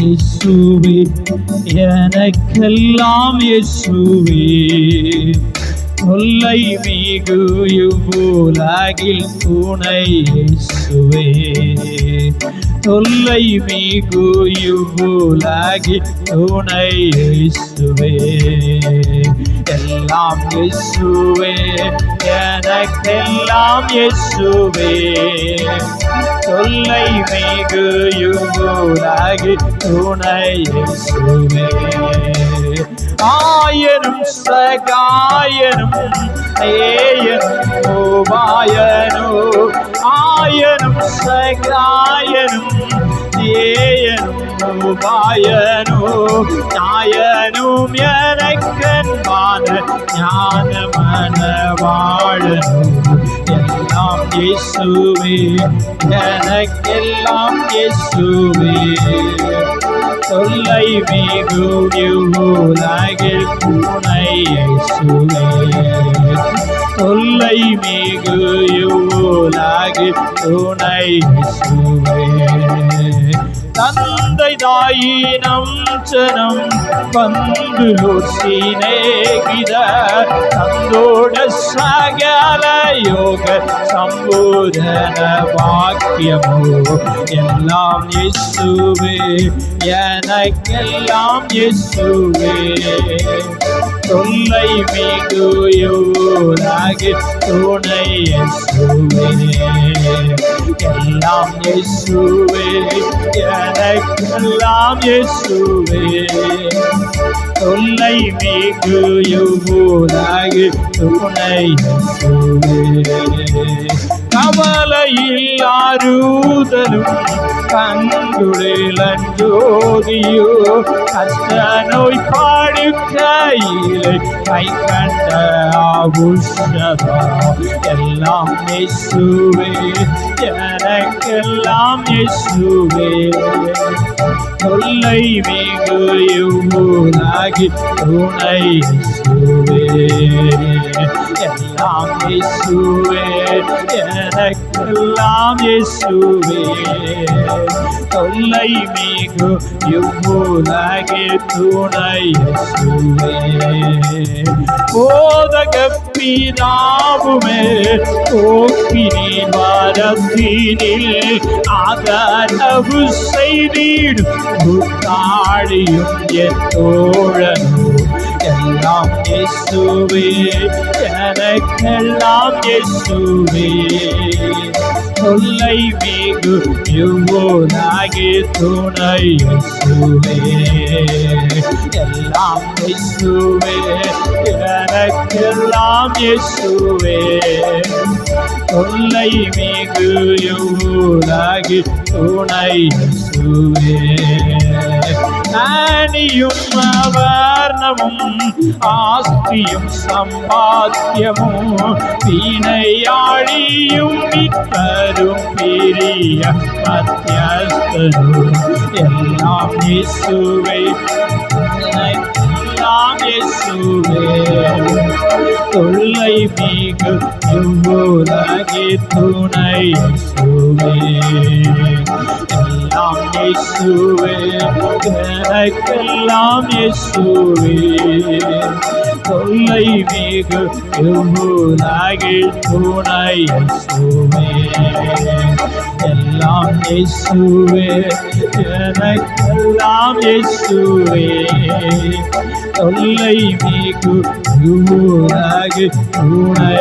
இயேசுவே எனக்கெல்லாம் இயேசுவே. தொல்லை மிகு இவ்வுலகில் துணை இயேசுவே. தொல்லை மிகு இவ்வுலகில் துணை இயேசுவே. எல்லாம் இயேசுவே எனக்கெல்லாம் இயேசுவே. தொல்லை மிகு யுகுலாகி துணை இயேசுவே. ആയനും സഗായനും ഏയനും ഓവായനോ ആയനും സഗായനും ഏയനും ഓവായനോ ഞായനും എനക്കൻ വാന ജ്ഞാനമനവാഴനോ இயேசுவே எனக்கெல்லாம் இயேசுவே. தொல்லை மிகு உலகில் பூனை இயேசுவே. தொல்லை மிகு உலகில் துணை இயேசுவே. தந்தை தாயினம் சனம் பந்து சிநேகித தந்தோட சகல யோக சம்போதன வாக்கியமோ. எல்லாம் இயேசுவே எனக்கெல்லாம் இயேசுவே. தொல்லை மிகு யோலாகி துணை இயேசுவே. எல்லாம் இயேசுவே எல்லாம் இயேசுவே. தொல்லை மிகு துணை இயேசுவே. கவலையில் கங்குளிலஞ்சோதியோ கஷ்ட நோய் பாடுக்கையிலே கை கண்ட ஆபுஷதா எல்லாம் இயேசுவே எனக்கெல்லாம் இயேசுவே. தொல்லை மிகு துணை எல்லாம் இயேசுவே எனக்கெல்லாம் இயேசுவே. தொல்லை மீகு யுகுலாகி துணை இயேசுவே போதக பிதாவுமே போக்கினின் வரத்தினில் ஆதரவு செய்திடும் தாழியும் என் தோழன் எல்லாம் இயேசுவே எனக்கெல்லாம் இயேசுவே. தொல்லை மிகு யுவோனாகி துணை இயேசுவே. எல்லாம் இயேசுவே எனக்கெல்லாம் இயேசுவே. தொல்லை மிகு யுவோனாகி துணை இயேசுவே. அணியும் அவர்ணமும் ஆஸ்தியும் சம்பாத்தியமும் வீணையாழியும் மிற்பரும் பெரிய மத்தியஸ்தரும். எல்லாம் இயேசுவை. எல்லாம் இயேசுவே. தொல்லை மிகு இவ்வுலகி துணை இயேசுவே. எல்லாம் இயேசுவே எனக்கெல்லாம் இயேசுவே. தொல்லை மிகு எவ்வளாகில் துணை இயேசுவே. எல்லாம் இயேசுவே எனக்கெல்லாம் இயேசுவே. தொல்லை மிகு துணை